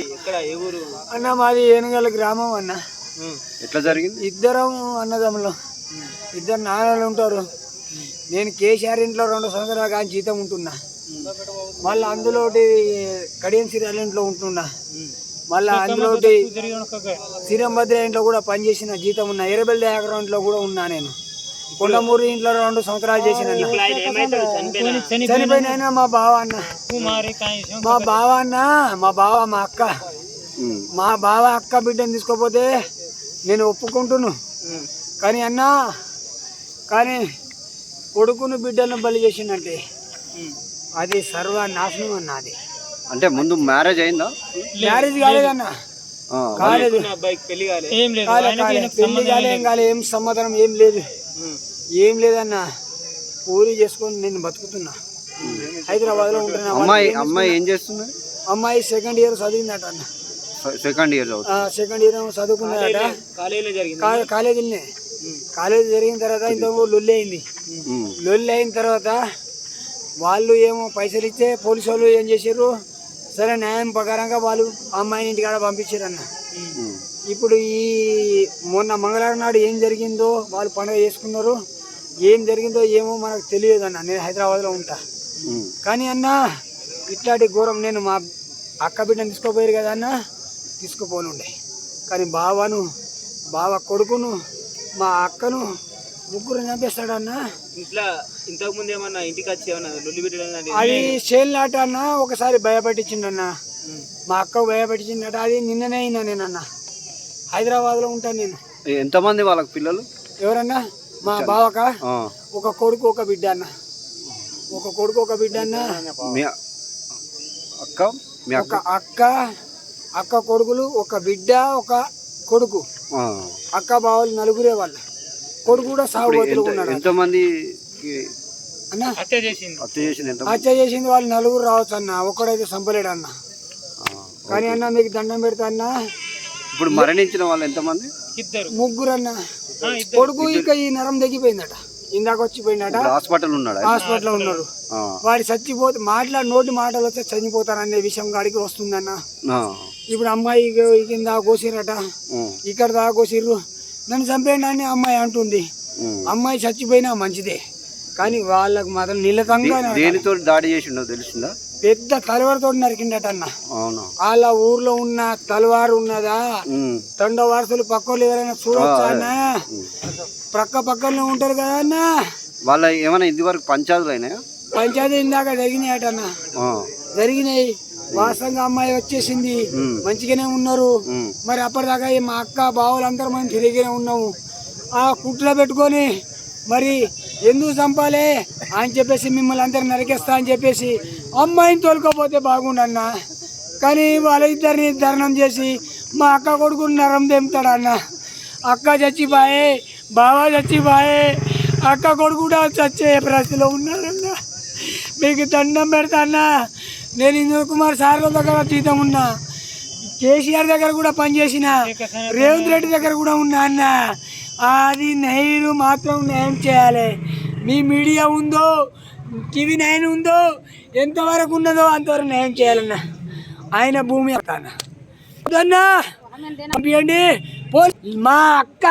ఎక్కడ ఏ ఊరు? అన్న మాది ఏనుగల గ్రామం అన్న. ఎట్లా జరిగింది? ఇద్దరం అన్నదమ్ములు. ఇద్దరు నాన్నలు ఉంటారు. నేను కేసీఆర్ ఇంట్లో రెండు సంవత్సరాలు కానీ జీతం ఉంటున్నా. మళ్ళీ అందులోటి కడియం సిరియాల ఇంట్లో ఉంటున్నా. మళ్ళీ అందులోటి శ్రీరంభద్ర ఇంట్లో కూడా పనిచేసిన జీతం ఉన్నా. ఎర్రబెల్ దయాకరం ఇంట్లో కూడా ఉన్నా నేను. కొండమూరి ఇంట్లో రెండు సంవత్సరాలు చేసిన చనిపోయిన? మా బావ అన్న. మా బావ అన్న మా బావ మా అక్క. మా బావ అక్క బిడ్డను తీసుకోపోతే నేను ఒప్పుకుంటును. కానీ అన్న కానీ కొడుకును బిడ్డను బలి చేసిందంటే అది సర్వనాశనం అన్న అది. అంటే ముందు మ్యారేజ్ అయిందా? మ్యారేజ్ కాలేదన్న. ఆ, కాలేదు. పెళ్ళి కాలే కాలే. కాలే పెళ్ళి కాలే ఏం కాలే ఏం సమాధానం ఏం లేదు. ఏం లేదన్న పూరి చేసుకొని నేను బతుకుతున్నా. హైదరాబాద్లో ఉంటున్నా అమ్మాయి అమ్మాయి ఏం చేస్తుంది? అమ్మాయి సెకండ్ ఇయర్ చదివిందట అన్న. సెకండ్ ఇయర్ సెకండ్ ఇయర్ చదువుకున్నదట. కాలేజీలో జరిగింది. కా- కాలేజీలోనే. కాలేజీ జరిగిన తర్వాత ఇంత లొల్లి అయింది. లొల్లి అయిన తర్వాత వాళ్ళు ఏమో పైసలు ఇస్తే పోలీసు వాళ్ళు ఏం చేసారు సరే న్యాయం ప్రకారంగా వాళ్ళు అమ్మాయిని ఇంటికాడ పంపించారు అన్న. ఇప్పుడు ఈ మొన్న మంగళవారం నాడు ఏం జరిగిందో వాళ్ళు పండుగ చేసుకున్నారు. ఏం జరిగిందో ఏమో మనకు తెలియదు అన్న. నేను హైదరాబాద్లో ఉంటా. కానీ అన్న ఇట్లాంటి ఘోరం నేను మా అక్క బిడ్డను తీసుకోపోయారు కదా అన్న తీసుకుపోనుండే. కానీ బావను బావ కొడుకును మా అక్కను ముగ్గురు చంపేస్తాడన్న ఇంట్లో ఇంతకు ముందు ఏమన్నా ఇంటికి వచ్చి ఏమన్నా అది చేనులాట అన్న ఒకసారి భయపెట్టించిండన్న మా అక్క భయపెట్టించిండట అది నిన్ననే అయినా నేనన్న. హైదరాబాద్లో ఉంటాను నేను. ఎంతమంది వాళ్ళకి పిల్లలు? ఎవరన్నా? మా బావక. ఒక కొడుకు ఒక బిడ్డ అన్న. ఒక కొడుకు ఒక బిడ్డ అన్న. అక్క ఒక అక్క? అక్క కొడుకులు ఒక బిడ్డ ఒక కొడుకు. ఆ. అక్క బావలు నలుగురే వాళ్ళు. కొడుకు కూడా సాగు ఇప్పుడు బతులు ఎంత ఉన్నాడు. ఎంతమందికి అన్న? చేసింది హత్య చేసింది వాళ్ళు నలుగురు రావచ్చు అన్న. ఒక్కడైతే చంపలేడు అన్న. కానీ అన్న మీకు దండం పెడతా అన్న. ఇప్పుడు మరణించిన వాళ్ళు ఎంతమంది? ఇద్దరు. ముగ్గురు అన్న కొడుకు ఇక ఈ నరం తెగిపోయిందట. ఇందాక వచ్చిపోయిందట హాస్పిటల్ ఉన్నాడు? ఉన్నారు ఆ. వాడి చచ్చిపోతే మాట్లాడి నోటి మాటలు వస్తే చనిపోతారనే విషయం గాడికి వస్తుందన్న. ఆ. ఇప్పుడు అమ్మాయి కింద కోసిరట. ఇక్కడ దాకా కోసిర్రు. నన్ను చంపేయండి అని అమ్మాయి అంటుంది. అమ్మాయి చచ్చిపోయినా మంచిదే. కానీ వాళ్ళకు మాత్రం నిలతంగా దేనితో దాడి చేసిండో తెలిసిందా పెద్ద తలవారుతో నరికిండట అన్న. అవునా? వాళ్ళ ఊర్లో ఉన్న తలవారు ఉన్నదా. తండ వారసులు పక్కలు ఎవరైనా చూడొచ్చా అన్న? ప్రక్క పక్కనే ఉంటారు కదా అన్న? వాళ్ళ ఏమైనా ఇది వరకు పంచాయతీలు అయినాయా? పంచాయతీ ఇందాక జరిగినాయట అన్న. జరిగినాయి. వాస్తవంగా అమ్మాయి వచ్చేసింది. మంచిగానే ఉన్నారు. మరి అప్పటిదాకా మా అక్క బావులు అందరూ మనం తిరిగినే ఉన్నాము. ఆ కుట్లో పెట్టుకొని మరి ఎందుకు చంపాలి అని చెప్పేసి మిమ్మల్ని అందరు నరికేస్తా అని చెప్పేసి అమ్మాయిని తోలుకోపోతే బాగుండన్న. కానీ వాళ్ళ ఇద్దరిని ధరణం చేసి మా అక్క కొడుకు నరం తెంపుతాడన్న. అక్క చచ్చిపోయే బావ చచ్చిపోయే అక్క కొడుకు కూడా చచ్చే పరిస్థితిలో ఉన్నాడన్న మీకు దండం పెడతా అన్న. నేను ఇంద్ర కుమార్ సార్ల దగ్గర జీతం ఉన్నా. కేసీఆర్ దగ్గర కూడా పనిచేసిన రేవంత్ రెడ్డి దగ్గర కూడా ఉన్నా అన్న. అది నైరు మాత్రం న్యాయం చేయాలి. మీ మీడియా ఉందో టీవీ నైన్ ఉందో ఎంతవరకు ఉన్నదో అంతవరకు న్యాయం చేయాలన్న. ఆయన భూమి అన్న. పంపించండి పో మా అక్క